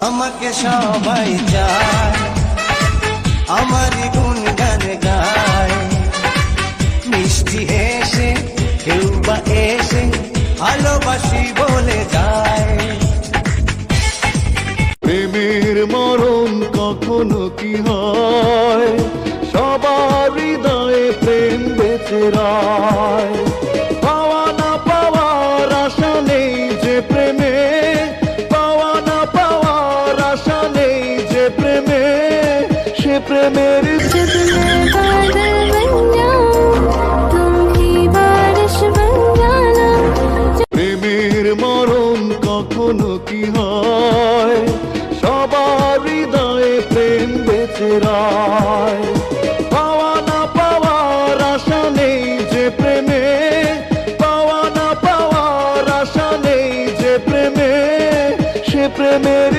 আমাকে সবাই চায়, আমারই গুনগান গায়। মিষ্টি এসে কেউ বা এসে, ভালোবাসি বলে যায়। প্রেমের মরণ কখনো কি হয়? সবার হৃদয়ে প্রেম বেঁচে রায়। প্রেমের প্রেমের মরম কখনো কি হয়? সবার হৃদয়ে প্রেম বেঁচে রায়। না পাওয়ার নেই যে প্রেমে। না পাওয়ার নেই যে প্রেমে। সে প্রেমের